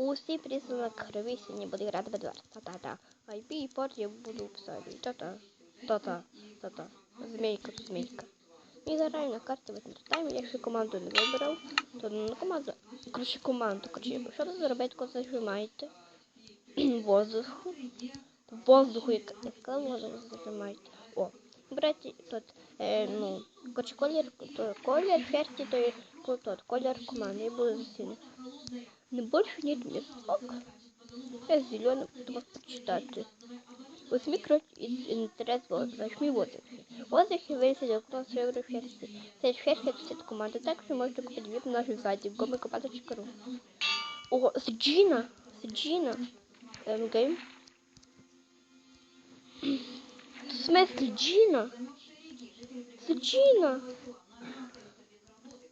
Усі признак кривий сині буде грати бедвар. Та-та-та. IP і я буду писати. Та-та. Та-та. Та-та. Змійка, тут змійка. І граю на карті в тайм. Якщо команду не вибрав, то на команду. Коротше, команду. Коротше, щоб зробити, коли зажимаєте воздуху. Воздуху, як воздуху зажимаєте. О, берете тут, е, ну, коротше, колір, то, колір ферті, то то, колір команди. Я буду засіяти. Не больше нет листок. Я зеленым буду почитать. Возьми кровь из интерес возьми воздухи. Воздухи высадил класс сервер версии. Сеть версия это команда. Также можете купить вип на наш сайт gomekopata.ru Ого, с Джина! С Джина! Эм, гейм. В смысле Джина? Це Джина!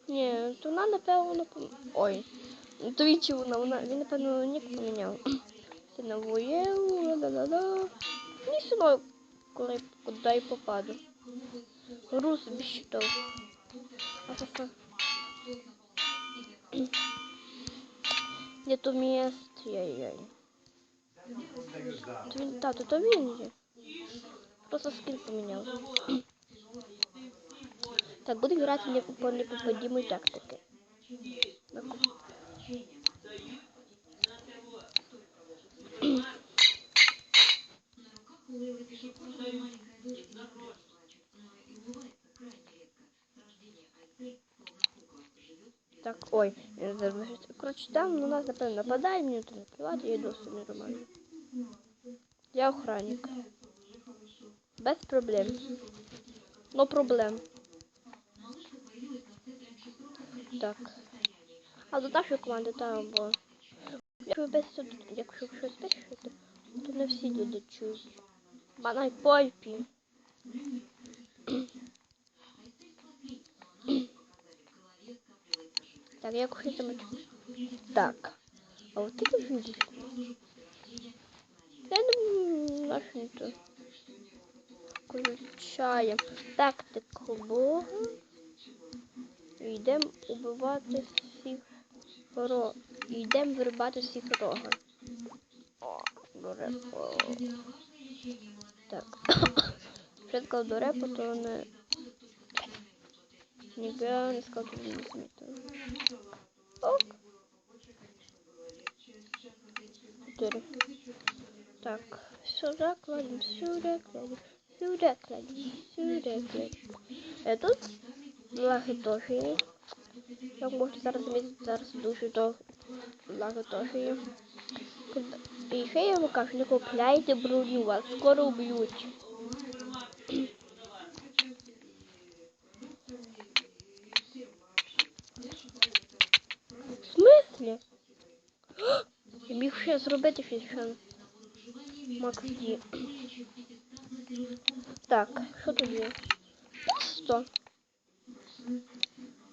Ні, то вона напевно... пом- Ой. Чи вона, вона, він, напевно, нік поміняв. Це на воєву, ла-ла-ла-ла. Мені все коли куди я попаду. Рус без щитов. А-ха-ха. Де то місце? Яй-яй. То, то він є. Просто скін поміняв. Так, буду грати не по непобедимой тактики. Так. Так, ой, я. Коротше, там у нас, напевно, нападає, мені то наплювати, я йду собі нормально. Я охранник. Без проблем. Но проблем. Так. А до нашої команди там бо. Якщо без якщо ви щось пишете, то не всі люди чують. Банай польпі. Я кухню замочу. Так. А вот это видишь? Я не нашу то. Включаємо тактику Бога. Йдемо убивати всіх ворог. Йдемо вирубати всіх ворога. О, до. Так. Вже сказав до репо, то не... Ніби не сказав, що не смітаю. 4. Так, сюда кладем, сюда кладем, сюда кладем, сюда кладем. Этот тут лаги теж є. Як можете зараз замітити, зараз дуже до лаги теж є. І ще я вам кажу, не купляйте броню, вас скоро уб'ють. В смысле? Я ще зробити фішан. Макс Так, що тут є? Пусто.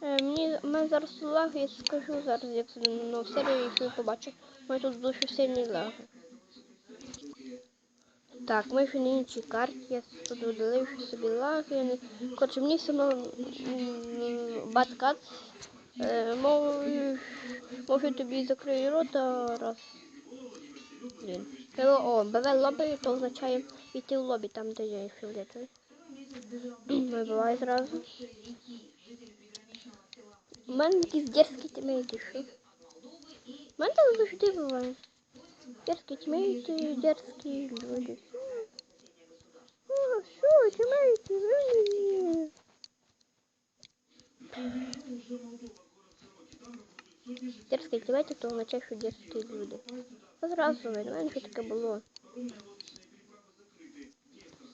Е, мені мене зараз лаги, я скажу зараз, як ну, в серії, якщо я побачу. Мене тут дуже сильні лаги. Так, ми вже на іншій карті, я тут видалив собі лаги. не- Коротше, мені все одно баткат. Е, мов, може тобі закрию рота раз. Блін. Е, О, БВ лобі, то означає йти в лобі, там, де я фіолетовий. Вибивай зразу. У мене якісь дерзкі тімейти, що? У мене так завжди буває. Дерзкі тімейти, дерзкі люди. О, що, тімейти, ви? Дерзкі тімейти, то означає, що дерзкі люди. Зразу видно, мене що таке було.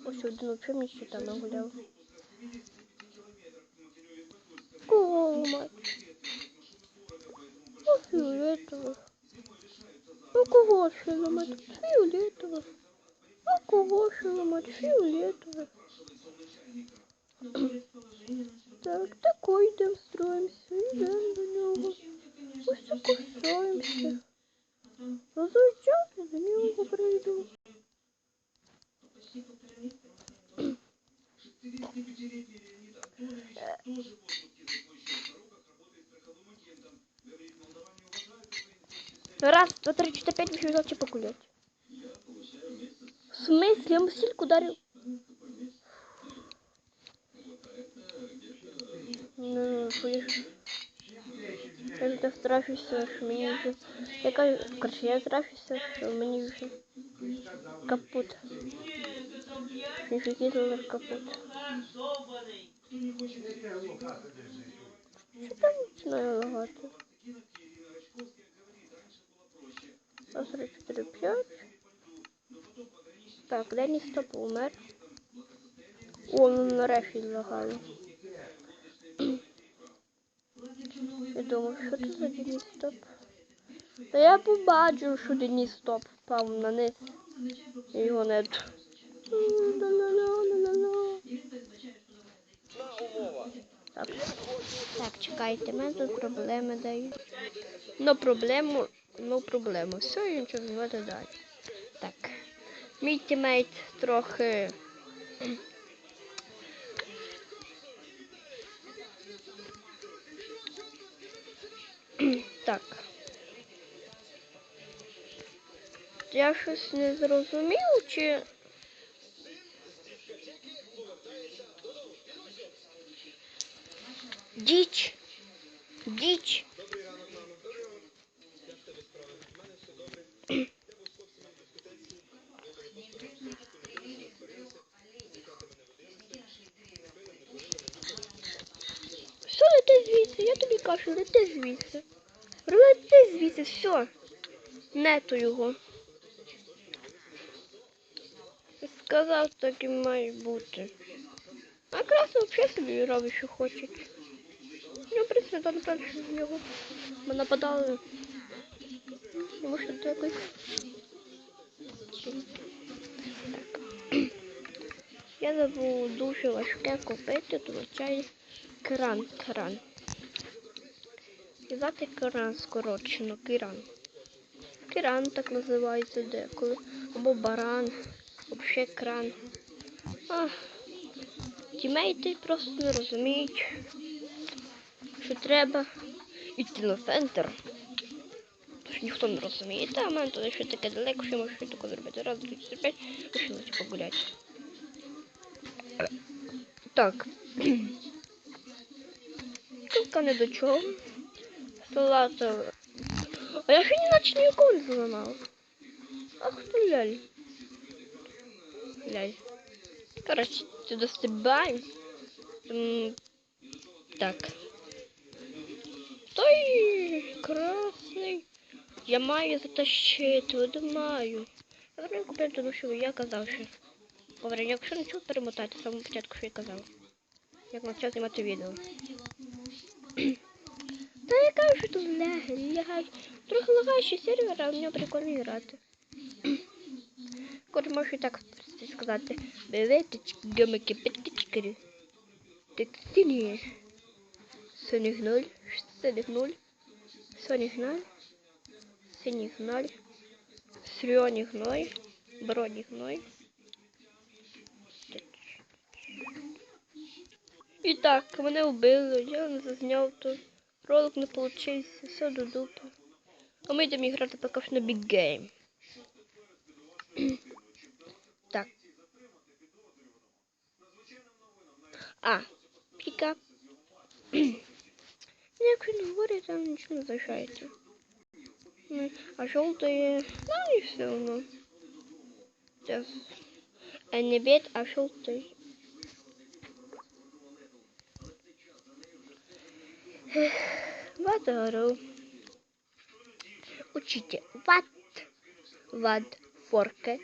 Ось один взагалі мені ще там нагуляв. Кого мать? О, фіолетово. Ну кого ще ламати? Фіолетово. Ну кого ще ламати? Фіолетово. Так, такой йдемо, строїмося, йдемо до нього. Ось так строїмося. Розуйчався, до нього прийду. Раз, два, три, четыре, пять, вышел взял чипа гулять. В смысле? Я ему стільки ударил. Ну, що я ж... Я так страшуся, що мені вже... Я кажу, короче, я страшуся, що мені вже капут. Ніфіки зараз капут. Що там починає лагати? Раз, три, чотири, п'ять. Так, Дені стоп умер. О, ну нарешті лагало. Думав, що це за стоп? Та я побачив, що стоп впав на низ. І його нет. Так. Так, чекайте, мене тут проблеми дають. Ну проблему, ну проблему. Все, і нічого не далі. Так. Мій тімейт трохи. Так. Я щось не зрозумів, чи. Діч. Діч. Все, лети звідси, я тобі кажу, лети звідси. Лети все. Нету його. Сказав, так і має бути. А красиво взагалі собі робить, що хоче. Ну, в принципі, там далі з нього. Ми нападали. Йому що якось. Так. Я забув дуже важке купити, тому чай кран, кран. Звати кран скорочено, киран. Киран так називається деколи. Або баран, взагалі кран. А, тімейти просто не розуміють, що треба йти на центр. Тож ніхто не розуміє. Та в мене туди ще таке далеко, що можу таке зробити. Раз, два, чотири, п'ять, вийшли погуляти. Так. Кілька не до чого. Салата. А я ще ні наче нікого не зламав. Ах ти ляль. Ляль. Коротше, сюди стрибаємо. М, Так. Той красний. Я маю затащити, от маю. Я зараз купив, тому що я казав, що. Добре, якщо нічого перемотати, з самого початку, що я казав. Як почав знімати відео. Я кажу, що тут лагай. Трохи лагаючий сервер, а в нього прикольно грати. Коротше, можу так сказати. Беветич, гамики, п'ятичкарі. Текстилі. Соніх 0, Соніх 0, Соніх 0, Синіх 0, Сріоніх 0, Бродіх 0. І так, мене вбили, я не зазняв то. Ролик не получився, все до дупи. А ми йдемо грати поки що на Big Game. так. А, піка. Як він говорить, там нічого не залишається. Ну, А жовтої, ну і все одно. Сейчас. А не бед, а жовтий. Вадару. Учите. Ват. Вад. Форке.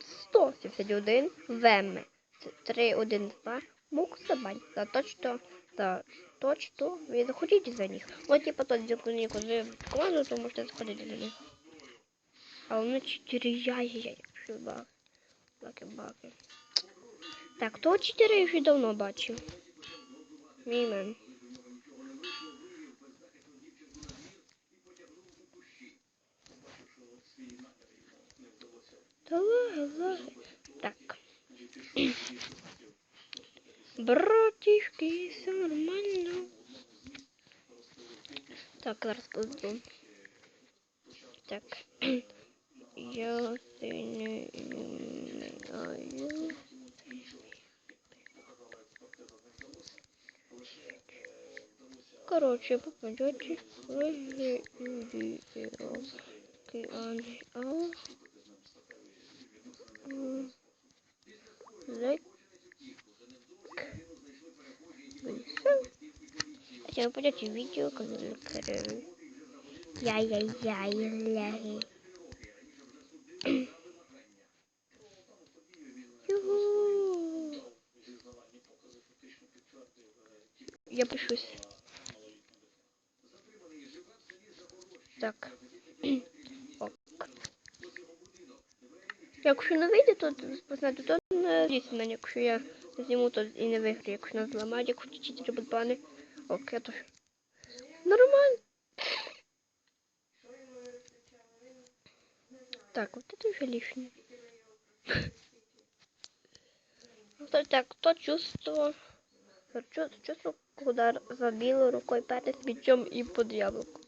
171. Веме. 312. Мук забань. За то, что... За то, что вы заходите за них. Вот типа тот дикуник, вы команду, то можете заходить за них. А у меня 4 яйя. Баки, баки, баки. Так, то 4 я вже давно бачив. Мімен. Та лаги, лаги. Так. Братишки, все Так, зараз. Так. Я не знаю. Короче, попадете в океан. Лайк. Хотя вы пойдете видео, когда Яй-яй-яй-яй. Юху. Я пишусь. Так. Ок. Якщо не вийде, то познати, то не мене, якщо я зніму, то і не виграю. Якщо нас зламають, якщо чотири бутбани. Ок, я теж. Нормально. Так, вот это уже лишнее. То, так, то чувство, то чу- чувство, куда забила рукой перед мечом и под яблоко.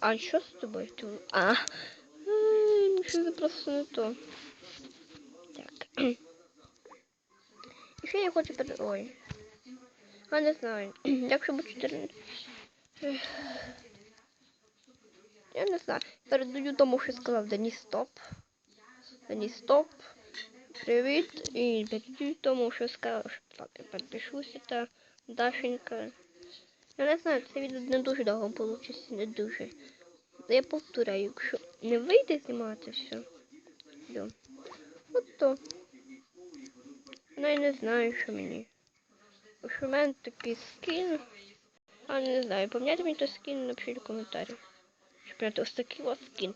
А что с тобой? Ты- А, м, что это просто не то. Так. І ще я хочу перед... Ой. а не знаю. Якщо буде 14... Я не знаю. Передаю тому, що сказав Дані стоп. Дані стоп. Привіт. І передаю тому, що сказав, що так, я підпишуся та Дашенька. Я не знаю, це відео не дуже довго вийде, не дуже. Я повторяю, якщо не вийде знімати все. От то. Ну я не знаю, що мені. Якщо в мене такий скін. А не знаю, поміняти мені той скін, напишіть в коментарі. Щоб мені ось такий ось скін.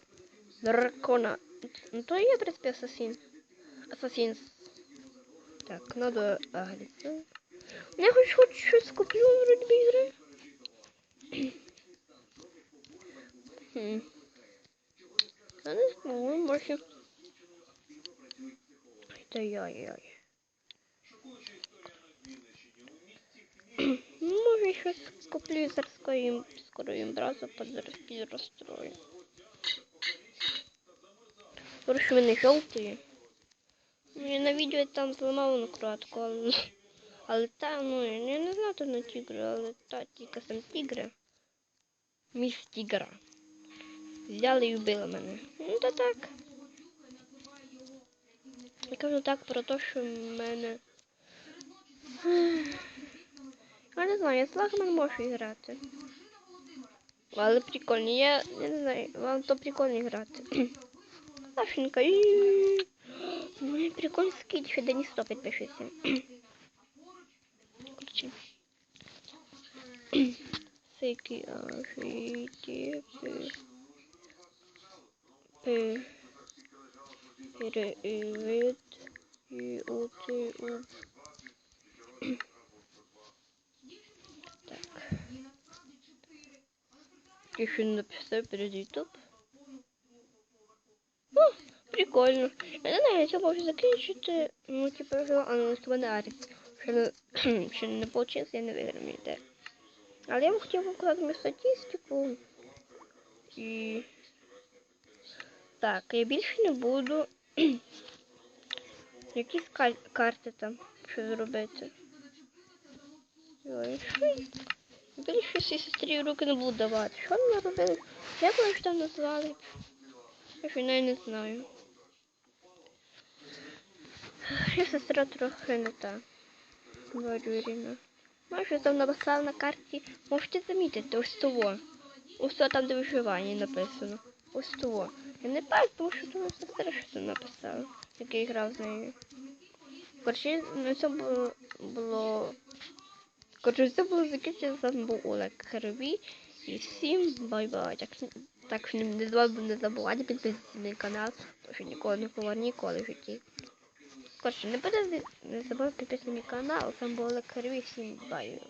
Дракона. Ну то я, в принципі, асасін. Асасін. Так, надо агриться. Я хоч хоч щось куплю вроде би ігри. Хм. Я не знаю, може. Ай-яй-яй. Може Щось куплю зараз скоро їм їм бразу зараз підрострою. Короче, вони. Ну, на відео там зламав на кратку, але, але та, ну, я не знаю, то на тігри, але та тільки сам тігра. Міс тігра. Взяли і вбили мене. Ну та так. Я кажу так про те, що в мене. Я не знаю, я з лагами можу грати. Але прикольно, я, я не знаю, вам то прикольно грати. Сашенька, і ну, прикольно скид, ще Денис стоп підпишеться. Короче. Сики, ажиті, пи, перевід, і ути, у. Так. Еще перед YouTube. О, прикольно. Я не знаю, я можу закінчити, ну, типу, з мене. Ще не, вийшло, я не виграв ніде. Але я б хотів показати статистику. І... Так, я більше не буду якісь кар- карти там, що зробити. Ой, що? Більше всі сестрі руки не буду давати. Що вони робили? Як вони ж там назвали? Я ж не знаю. Я сестра трохи не та. Говорю Ірина. Може там написала на карті. Можете замітити, ось того. Ось того там, де виживання написано. Ось того. Я не пам'ятаю, тому що там сестра щось написала, як я грав з нею. Коротше, на цьому було... Коротше, це було закінчено, з вами був Олег Харві. І всім бай-бай. Так, що не забувайте підписатися на канал, тому що ніколи не говорю ніколи в житті. Коротше, не буде не забувайте підписатися на мій канал, сам був Олег Харві, всім бай.